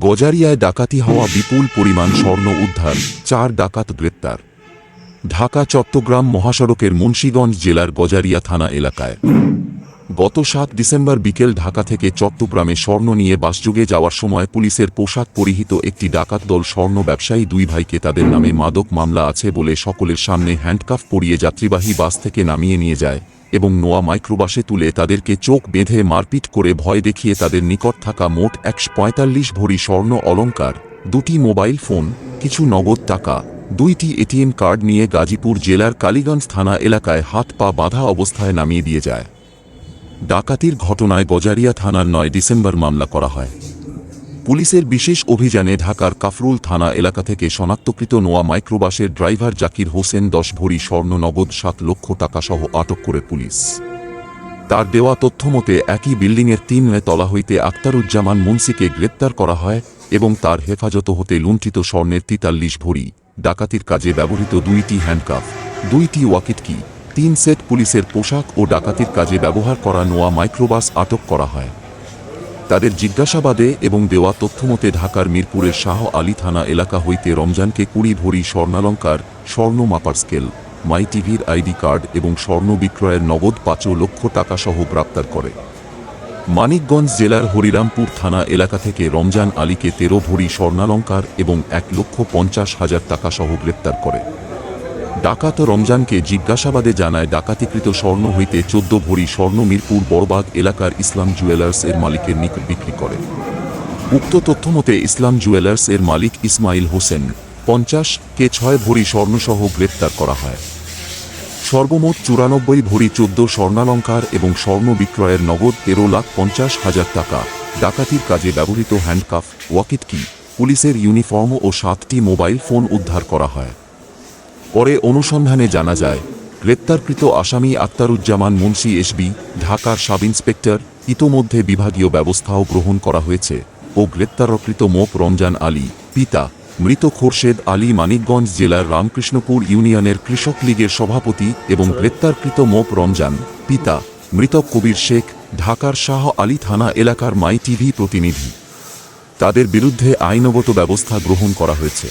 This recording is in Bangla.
গজারিয়ায় ডাকাতি হওয়া বিপুল পরিমাণ স্বর্ণ উদ্ধার, চার ডাকাত গ্রেপ্তার। ঢাকা, চট্টগ্রাম মহাসড়কের মুন্সীগঞ্জ জেলার গজারিয়া থানা এলাকায়। গত সাত ডিসেম্বর বিকেল ঢাকা থেকে চট্টগ্রামে স্বর্ণ নিয়ে বাসযোগে যাওয়ার সময় পুলিশের পোশাক পরিহিত একটি ডাকাত দল স্বর্ণ ব্যবসায়ী দুই ভাইকে তাদের নামে মাদক মামলা আছে বলে সকলের সামনে হ্যান্ডকাফ পরিয়ে যাত্রীবাহী বাস থেকে নামিয়ে নিয়ে যায়। এবং নোয়া মাইক্রোবাসে তুলে তাদেরকে চোখ বেঁধে মারপিট করে ভয় দেখিয়ে তাদের নিকট থাকা মোট একশো পঁয়তাল্লিশ ভরি স্বর্ণ অলংকার দুটি মোবাইল ফোন, কিছু নগদ টাকা, দুইটি এটিএম কার্ড নিয়ে গাজীপুর জেলার কালীগঞ্জ থানা এলাকায় হাত পা বাঁধা অবস্থায় নামিয়ে দিয়ে যায়। ডাকাতির ঘটনায় গজারিয়া থানার নয় ডিসেম্বর মামলা করা হয়। পুলিশের বিশেষ অভিযানে ঢাকার কাফরুল থানা এলাকা থেকে শনাক্তকৃত নোয়া মাইক্রোবাসের ড্রাইভার জাকির হোসেন দশ ভরি স্বর্ণ নগদ সাত লক্ষ টাকা সহ আটক করে পুলিশ। তার দেওয়া তথ্যমতে একই বিল্ডিংয়ের তিন তলা হইতে আক্তারুজ্জামান মুন্সিকে গ্রেপ্তার করা হয় এবং তার হেফাজত হতে লুণ্ঠিত স্বর্ণের তিতাল্লিশ ভরি, ডাকাতির কাজে ব্যবহৃত দুইটি হ্যান্ডকাফ, দুইটি ওয়াকিটকি, তিন সেট পুলিশের পোশাক ও ডাকাতির কাজে ব্যবহার করা নোয়া মাইক্রোবাস আটক করা হয়। তাদের জিজ্ঞাসাবাদে এবং দেওয়া তথ্যমতে ঢাকার মিরপুরের শাহ আলী থানা এলাকা হইতে রমজানকে কুড়ি ভরি স্বর্ণালঙ্কার, স্বর্ণ মাপার স্কেল, মাই টিভির আইডি কার্ড এবং স্বর্ণ বিক্রয়ের নগদ পাঁচ লক্ষ টাকা সহ গ্রেপ্তার করে। মানিকগঞ্জ জেলার হরিরামপুর থানা এলাকা থেকে রমজান আলীকে তেরো ভরি স্বর্ণালঙ্কার এবং এক লক্ষ পঞ্চাশ হাজার টাকা সহ গ্রেপ্তার করে। ডাকাত রমজানকে জিজ্ঞাসাবাদে জানায় ডাকাতিকৃত স্বর্ণ হইতে চোদ্দ ভরি স্বর্ণ মিরপুর বড়বাগ এলাকার ইসলাম জুয়েলার্স এর মালিকের নিকট বিক্রি করে। উক্ত তথ্যমতে ইসলাম জুয়েলার্স এর মালিক ইসমাইল হোসেন পঞ্চাশ কে ছয় ভরি স্বর্ণসহ গ্রেপ্তার করা হয়। সর্বমোট চুরানব্বই ভরি চোদ্দ স্বর্ণালঙ্কার এবং স্বর্ণ বিক্রয়ের নগদ তেরো লাখ পঞ্চাশ হাজার টাকা। ডাকাতির কাজে ব্যবহৃত হ্যান্ডকাফ, ওয়াকিটকি, পুলিশের ইউনিফর্ম ও সাতটি মোবাইল ফোন উদ্ধার করা হয়। পরে অনুসন্ধানে জানা যায়, গ্রেপ্তারকৃত আসামি আক্তারুজ্জামান মুন্সি এসবি, ঢাকার সাব ইন্সপেক্টর ইতোমধ্যে বিভাগীয় ব্যবস্থাও গ্রহণ করা হয়েছে ও গ্রেপ্তারকৃত মোপ রমজান আলী, পিতা, মৃত খোরশেদ আলী মানিকগঞ্জ জেলার রামকৃষ্ণপুর ইউনিয়নের কৃষক লীগের সভাপতি এবং গ্রেপ্তারকৃত মোপ রমজান, পিতা, মৃত কবির শেখ, ঢাকার শাহ আলী থানা এলাকার মাই টিভি প্রতিনিধি। তাদের বিরুদ্ধে আইনগত ব্যবস্থা গ্রহণ করা হয়েছে।